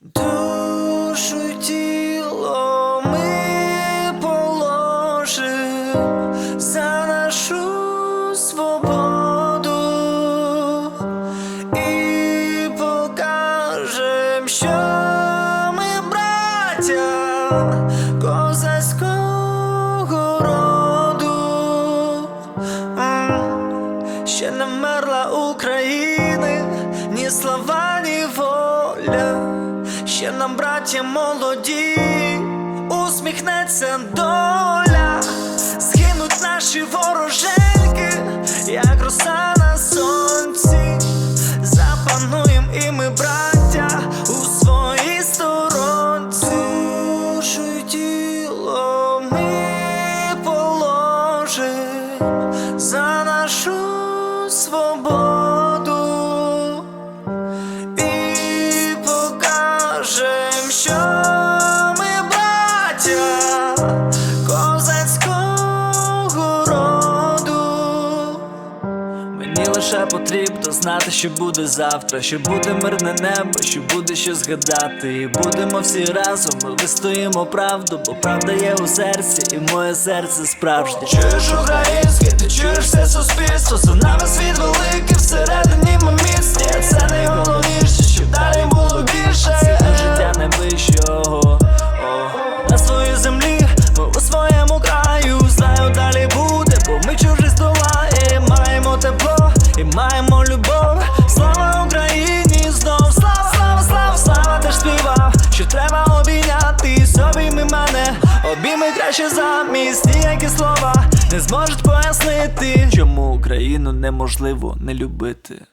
Душу тіло ми положим за нашу свободу і покажем, що ми браття козацького роду. Ще не мерла України, ні слава, ні воля. Ще нам, браття молоді, усміхнеться доля, згинуть наші вороженьки, як роса на сонці. Запануєм і ми, браття, у своїй сторонці. Душу тіло ми Мені лише потрібно знати, що буде завтра, що буде мирне небо, що буде що згадати. І будемо всі разом, ми вистоїмо правду, бо правда є у серці, і моє серце справжнє. Чуєш українське, ти чуєш все суспільство, за нами світ великий, обійми краще замість ніякі слова не зможуть пояснити, чому Україну неможливо не любити.